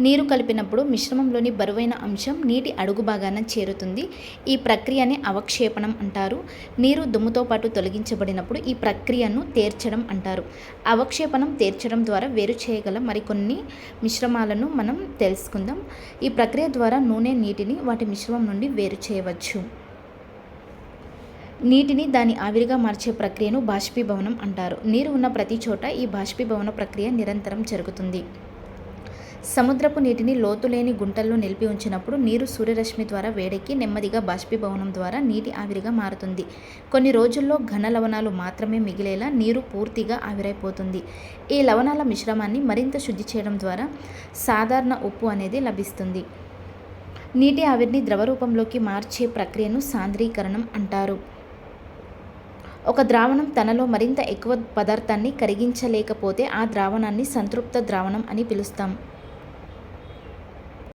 నీరు కలిపినప్పుడు మిశ్రమంలోని బరువైన అంశం నీటి అడుగు భాగాన చేరుతుంది. ఈ ప్రక్రియని అవక్షేపణం అంటారు. నీరు దుమ్ముతో పాటు తొలగించబడినప్పుడు ఈ ప్రక్రియను తేర్చడం అంటారు. అవక్షేపణం తేర్చడం ద్వారా వేరు చేయగల మరికొన్ని మిశ్రమాలను మనం తెలుసుకుందాం. ఈ ప్రక్రియ ద్వారా నూనె నీటిని వాటి మిశ్రమం నుండి వేరు చేయవచ్చు. నీటిని దాని ఆవిరిగా మార్చే ప్రక్రియను బాష్పీభవనం అంటారు. నీరు ఉన్న ప్రతి చోట ఈ బాష్పీభవన ప్రక్రియ నిరంతరం జరుగుతుంది. సముద్రపు నీటిని లోతులేని గుంటల్లో నిలిపి ఉంచినప్పుడు నీరు సూర్యరశ్మి ద్వారా వేడెక్కి నెమ్మదిగా బాష్పీభవనం ద్వారా నీటి ఆవిరిగా మారుతుంది. కొన్ని రోజుల్లో ఘన లవణాలు మాత్రమే మిగిలేలా నీరు పూర్తిగా ఆవిరైపోతుంది. ఈ లవణాల మిశ్రమాన్ని మరింత శుద్ధి చేయడం ద్వారా సాధారణ ఉప్పు అనేది లభిస్తుంది. నీటి ఆవిరిని ద్రవ రూపంలోకి మార్చే ప్రక్రియను సాంద్రీకరణం అంటారు. ఒక ద్రావణం తనలో మరింత ఎక్కువ పదార్థాన్ని కరిగించలేకపోతే ఆ ద్రావణాన్ని సంతృప్త ద్రావణం అని పిలుస్తాం.